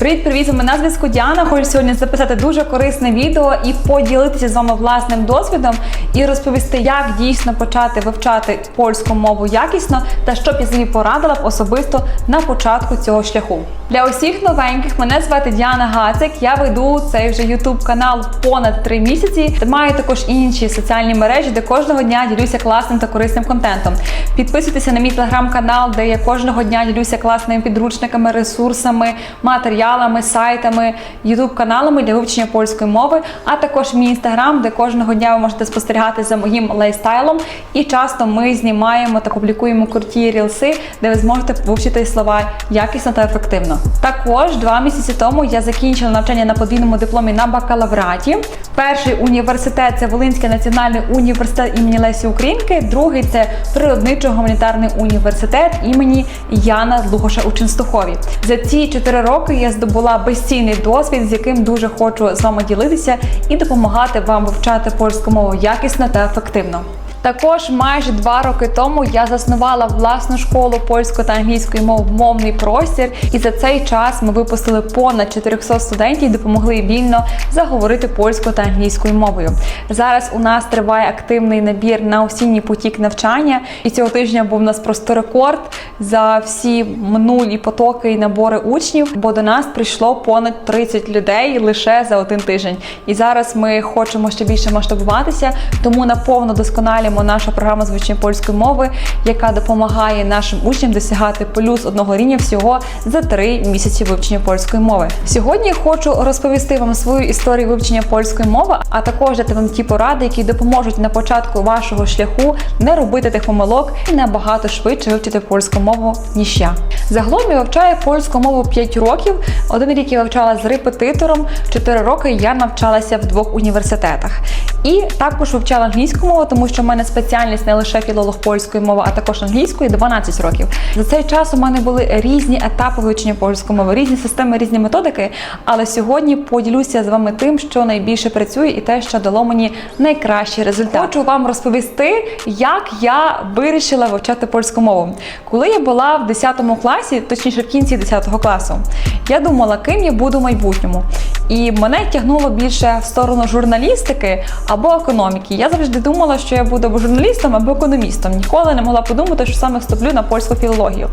Привіт, привіт! Мене на зв'язку Діана. Хочу сьогодні записати дуже корисне відео і поділитися з вами власним досвідом і розповісти, як дійсно почати вивчати польську мову якісно та що б я собі порадила б особисто на початку цього шляху. Для усіх новеньких мене звати Діана Гацик. Я веду цей вже YouTube канал понад три місяці. Маю також інші соціальні мережі, де кожного дня ділюся класним та корисним контентом. Підписуйтеся на мій телеграм-канал, де я кожного дня ділюся класними підручниками, ресурсами, матеріалами, сайтами, youtube каналами для вивчення польської мови, а також мій інстаграм, де кожного дня ви можете спостерігати за моїм лайфстайлом. І часто ми знімаємо та публікуємо круті рілси, де ви зможете вивчити слова якісно та ефективно. Також два місяці тому я закінчила навчання на подвійному дипломі на бакалавраті. Перший університет це Волинський національний університет імені Лесі Українки, другий це природничо-гуманітарний університет імені Яна Лугоша у Ченстухові. За ці чотири роки я здобула безцінний досвід, з яким дуже хочу з вами ділитися і допомагати вам вивчати польську мову якісно та ефективно. Також майже два роки тому я заснувала власну школу польської та англійської мов мовний простір, і за цей час ми випустили понад 400 студентів і допомогли вільно заговорити польською та англійською мовою. Зараз у нас триває активний набір на осінній потік навчання, і цього тижня був у нас просто рекорд за всі минулі потоки і набори учнів, бо до нас прийшло понад 30 людей лише за один тиждень. І зараз ми хочемо ще більше масштабуватися, тому наповно досконалі наша програма з вивчення польської мови, яка допомагає нашим учням досягати плюс одного рівня всього за три місяці вивчення польської мови. Сьогодні хочу розповісти вам свою історію вивчення польської мови, а також дати вам ті поради, які допоможуть на початку вашого шляху не робити тих помилок і набагато швидше вивчити польську мову ніж я. Загалом я вивчаю польську мову 5 років. Один рік я вивчала з репетитором, 4 роки я навчалася в двох університетах. І також вивчала англійську мову, тому що в мене спеціальність не лише філолог польської мови, а також англійської 12 років. За цей час у мене були різні етапи вивчення польської мови, різні системи, різні методики. Але сьогодні поділюся з вами тим, що найбільше працює, і те, що дало мені найкращий результат. Хочу вам розповісти, як я вирішила вивчати польську мову. Коли я була в 10 класі, точніше в кінці 10 класу, я думала, ким я буду в майбутньому. І мене тягнуло більше в сторону журналістики або економіки. Я завжди думала, що я буду або журналістом, або економістом. Ніколи не могла подумати, що саме вступлю на польську філологію.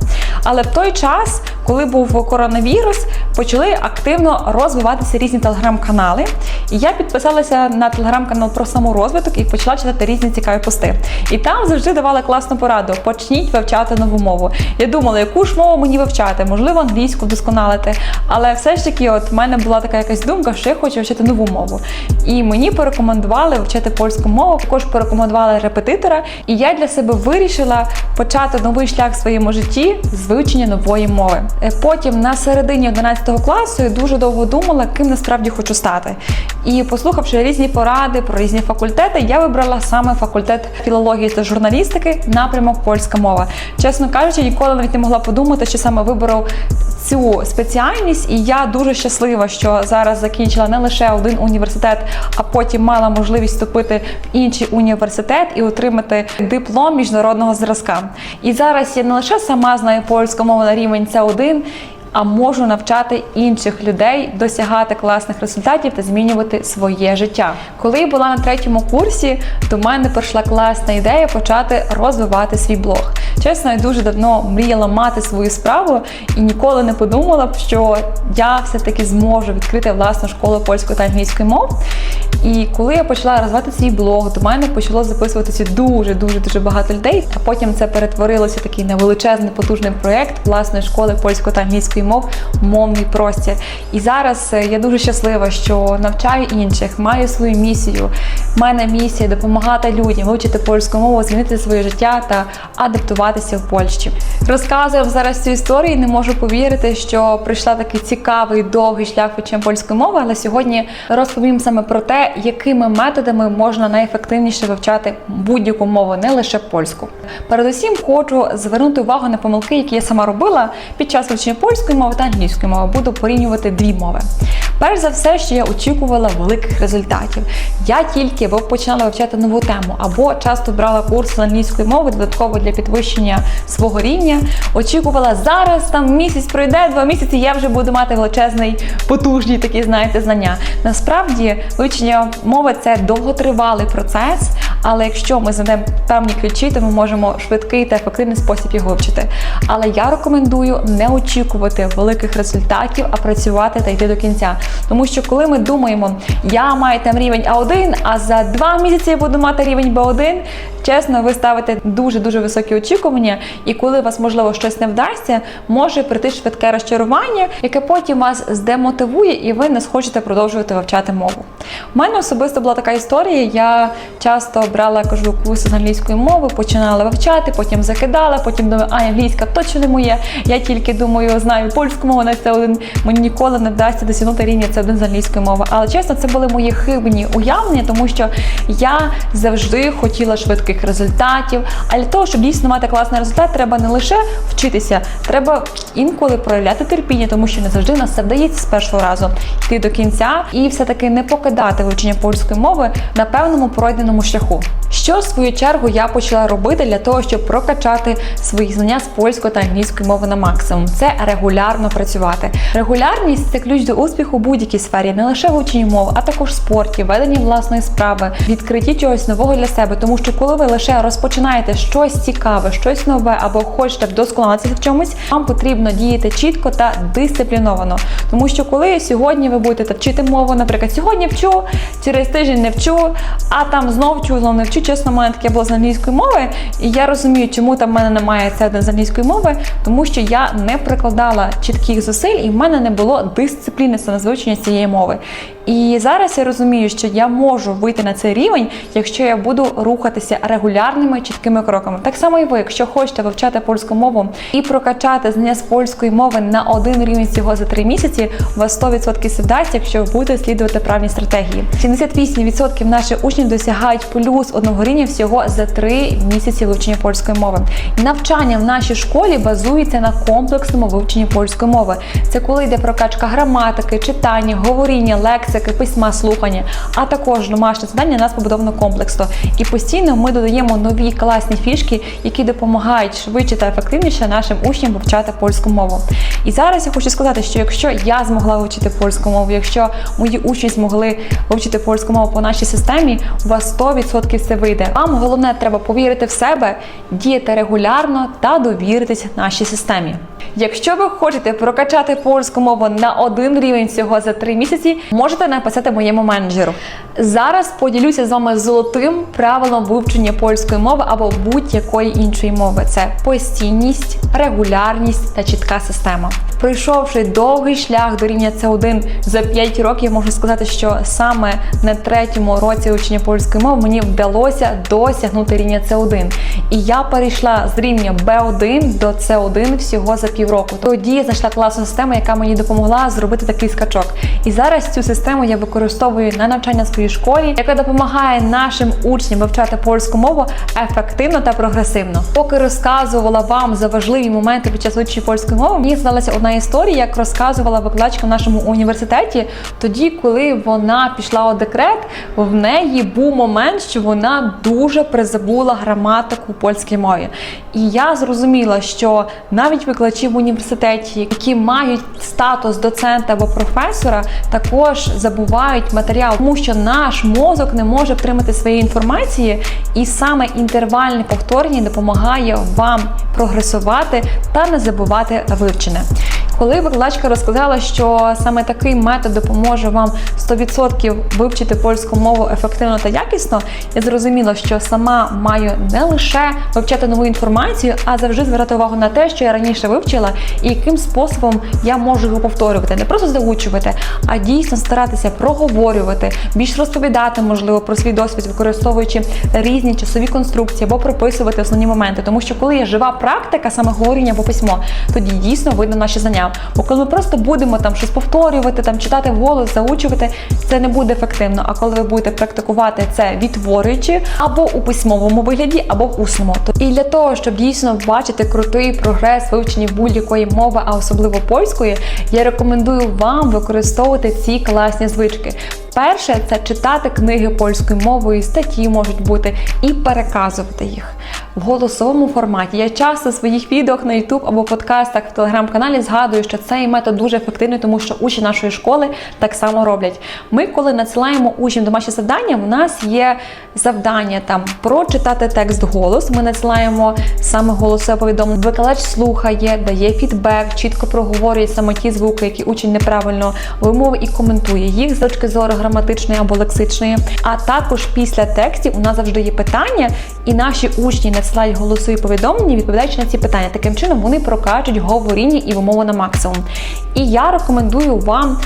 Але в той час, коли був коронавірус, почали активно розвиватися різні телеграм-канали. І я підписалася на телеграм-канал про саморозвиток і почала читати різні цікаві пости. І там завжди давали класну пораду: почніть вивчати нову мову. Я думала, яку ж мову мені вивчати, можливо, англійську вдосконалити. Але все ж таки, от в мене була така якась думка, що я хочу вчити нову мову. І мені порекомендували вчити польську мову, також порекомендували репетитора. І я для себе вирішила почати новий шлях в своєму житті з вивчення нової мови. Е, Потім на середині 11 класу я дуже довго думала, ким насправді хочу стати. І послухавши різні поради про різні факультети, я вибрала саме факультет філології та журналістики, напрямок польська мова. Чесно кажучи, ніколи навіть не могла подумати, що саме виберу цю спеціальність, і я дуже щаслива, що зараз закінчила не лише один університет, а потім мала можливість вступити в інший університет і отримати диплом міжнародного зразка. І зараз я не лише сама знаю польську мову рівень С1, а можу навчати інших людей досягати класних результатів та змінювати своє життя. Коли я була на третьому курсі, до мене прийшла класна ідея почати розвивати свій блог. Чесно, я дуже давно мріяла мати свою справу і ніколи не подумала б, що я все-таки зможу відкрити власну школу польської та англійської мов. І коли я почала розвивати свій блог, до мене почало записуватися дуже дуже дуже багато людей. А потім це перетворилося такий на величезний потужний проєкт власної школи польської та англійської мов мовний простір. І зараз е, я дуже щаслива, що навчаю інших, маю свою місію. У мене місія допомагати людям вивчити польську мову, змінити своє життя та адаптуватися в Польщі. Розказую зараз цю історію. Не можу повірити, що прийшла такий цікавий довгий шлях вивчення польської мови, але сьогодні розповім саме про те, якими методами можна найефективніше вивчати будь-яку мову, не лише польську. Передусім хочу звернути увагу на помилки, які я сама робила під час вивчення польської мови та англійської мови. Буду порівнювати дві мови. Перш за все, що я очікувала великих результатів. Я тільки починала вивчати нову тему, або часто брала курси англійської мови додатково для підвищення свого рівня. Очікувала зараз, там місяць пройде, два місяці я вже буду мати величезний, потужний такий, знаєте, знання. Насправді, вивчення мови це довготривалий процес, але якщо ми знайдемо певні ключі, то ми можемо швидкий та ефективний спосіб його вивчити. Але я рекомендую не очікувати великих результатів, а працювати та йти до кінця. Тому що коли ми думаємо, я маю там рівень А1, а за два місяці я буду мати рівень Б1, чесно, ви ставите дуже дуже високі очікування, і коли вас можливо щось не вдасться, може прийти швидке розчарування, яке потім вас здемотивує, і ви не схочете продовжувати вивчати мову. У мене особисто була така історія. Я часто брала кажу курси з англійської мови, починала вивчати, потім закидала, потім думаю, а англійська точно не моє. Я тільки думаю, знаю польську мову, на це один мені ніколи не вдасться досягнути рівня це один з англійської мови. Але чесно, це були мої хибні уявлення, тому що я завжди хотіла швидких результатів. А для того, щоб дійсно мати класний результат, треба не лише вчитися, треба інколи проявляти терпіння, тому що не завжди нас це вдається з першого разу йти до кінця і все-таки не покидати вивчення польської мови на певному пройденому шляху. Що в свою чергу я почала робити для того, щоб прокачати свої знання з польської та англійської мови на максимум. Це регулярно працювати. Регулярність це ключ до успіху у будь-якій сфері, не лише вивченні мов, а також спорті, веденні власної справи, відкритті чогось нового для себе. Тому що коли ви лише розпочинаєте щось цікаве, щось нове або хочете вдосконалитися в чомусь, вам потрібно діяти чітко та дисципліновано. Тому що коли сьогодні ви будете вчити мову, наприклад, сьогодні вчу, через тиждень не вчу, а там знов вчу, знов не вчу. Чесно, в мене таке було з англійської мови, і я розумію, чому там в мене немає це з англійської мови, тому що я не прикладала чітких зусиль, і в мене не було дисципліни самозвучення цієї мови. І зараз я розумію, що я можу вийти на цей рівень, якщо я буду рухатися регулярними чіткими кроками. Так само і ви, якщо хочете вивчати польську мову і прокачати знання з польської мови на один рівень всього за три місяці, у вас 100% вдасться, якщо ви будете слідувати правильні стратегії. 78% наших учнів досягають плюс одного рівня всього за три місяці вивчення польської мови. Навчання в нашій школі базується на комплексному вивченні польської мови. Це коли йде прокачка граматики, читання, говоріння, лексики, письма, слухання, а також домашнє завдання нас побудовано комплексно. І постійно ми додаємо нові класні фішки, які допомагають швидше та ефективніше нашим учням вивчати польську мову. І зараз я хочу сказати, що якщо я змогла вивчити польську мову, якщо мої учні змогли вивчити польську мову по нашій системі, у вас 100% все вийде. Вам головне треба повірити в себе, діяти регулярно та довіритися нашій системі. Якщо ви хочете прокачати польську мову на один рівень всього за три місяці, можете написати моєму менеджеру. Зараз поділюся з вами золотим правилом вивчення польської мови або будь-якої іншої мови. Це постійність, регулярність та чітка система. Пройшовши довгий шлях до рівня С1 за 5 років, можу сказати, що саме на третьому році вивчення польської мови мені вдалося досягнути рівня С1. І я перейшла з рівня Б1 до С1 всього за півроку. Тоді я знайшла класну систему, яка мені допомогла зробити такий скачок. І зараз цю систему я використовую на навчання в своїй школі, яка допомагає нашим учням вивчати польську мову ефективно та прогресивно. Поки розказувала вам за важливі моменти під час вивчення польської мови, мені здалася одна історія, як розказувала викладачка в нашому університеті, тоді, коли вона пішла у декрет, в неї був момент, що вона дуже призабула граматику в польській мові. І я зрозуміла, що навіть викладачі в університеті, які мають статус доцента або професора, також забувають матеріал, тому що наш мозок не може втримати своєї інформації, і саме інтервальне повторення допомагає вам прогресувати та не забувати вивчене. Коли викладачка розказала, що саме такий метод допоможе вам 100% вивчити польську мову ефективно та якісно, я зрозуміла, що сама маю не лише вивчати нову інформацію, а завжди звертати увагу на те, що я раніше вивчила, і яким способом я можу його повторювати, не просто заучувати, а дійсно старатися проговорювати, більш розповідати, можливо, про свій досвід, використовуючи різні часові конструкції або прописувати основні моменти. Тому що коли є жива практика, саме говоріння або письмо, тоді дійсно видно наші знання. Знання. Бо коли ми просто будемо там щось повторювати, там читати вголос, заучувати, це не буде ефективно. А коли ви будете практикувати це відтворюючи або у письмовому вигляді, або в усному. І для того, щоб дійсно бачити крутий прогрес вивчення будь-якої мови, а особливо польської, я рекомендую вам використовувати ці класні звички. Перше це читати книги польською мовою, статті можуть бути, і переказувати їх в голосовому форматі. Я часто в своїх відео на YouTube або подкастах в телеграм-каналі згадую, що цей метод дуже ефективний, тому що учні нашої школи так само роблять. Ми, коли надсилаємо учням домашні завдання, в нас є завдання там прочитати текст голос. Ми надсилаємо саме голосове повідомлення. Викладач слухає, дає фідбек, чітко проговорює саме ті звуки, які учень неправильно вимовив і коментує їх з точки зору граматичної або лексичної. А також після текстів у нас завжди є питання, і наші учні надсилають голосові повідомлення, відповідаючи на ці питання. Таким чином вони прокачують говоріння і вимову на максимум. І я рекомендую вам.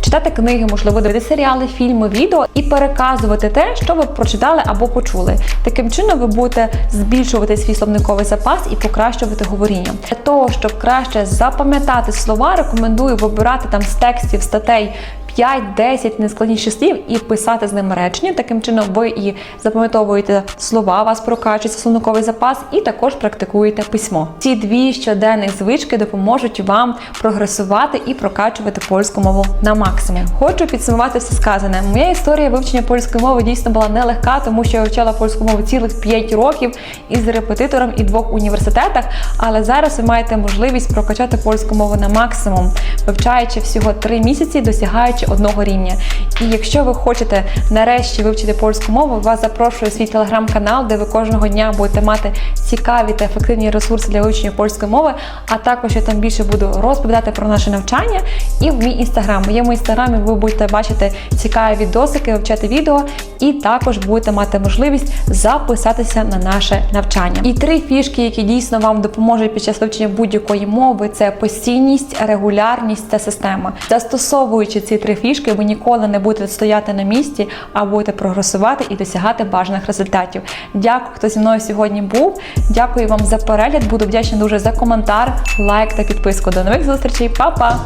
Читати книги, можливо, дивитися серіали, фільми, відео і переказувати те, що ви прочитали або почули. Таким чином ви будете збільшувати свій словниковий запас і покращувати говоріння. Для того, щоб краще запам'ятати слова, рекомендую вибирати там з текстів статей 5-10 найскладніших слів і писати з ними речення. Таким чином ви і запам'ятовуєте слова, вас прокачується словниковий запас, і також практикуєте письмо. Ці дві щоденних звички допоможуть вам прогресувати і прокачувати польську мову на максимум. Хочу підсумувати все сказане. Моя історія вивчення польської мови дійсно була нелегка, тому що я вивчала польську мову цілих 5 років із репетитором і двох університетах. Але зараз ви маєте можливість прокачати польську мову на максимум, вивчаючи всього 3 місяці, досягаючи одного рівня. І якщо ви хочете нарешті вивчити польську мову, вас запрошую в свій телеграм-канал, де ви кожного дня будете мати цікаві та ефективні ресурси для вивчення польської мови. А також я там більше буду розповідати про наше навчання і в мій інстаграм. В моєму інстаграмі ви будете бачити цікаві відосики, вивчати відео, і також будете мати можливість записатися на наше навчання. І три фішки, які дійсно вам допоможуть під час вивчення будь-якої мови, це постійність, регулярність та система. Застосовуючи ці три фішки, ви ніколи не будете стояти на місці, а будете прогресувати і досягати бажаних результатів. Дякую, хто зі мною сьогодні був. Дякую вам за перегляд. Буду вдячна дуже за коментар, лайк та підписку. До нових зустрічей, Па-па!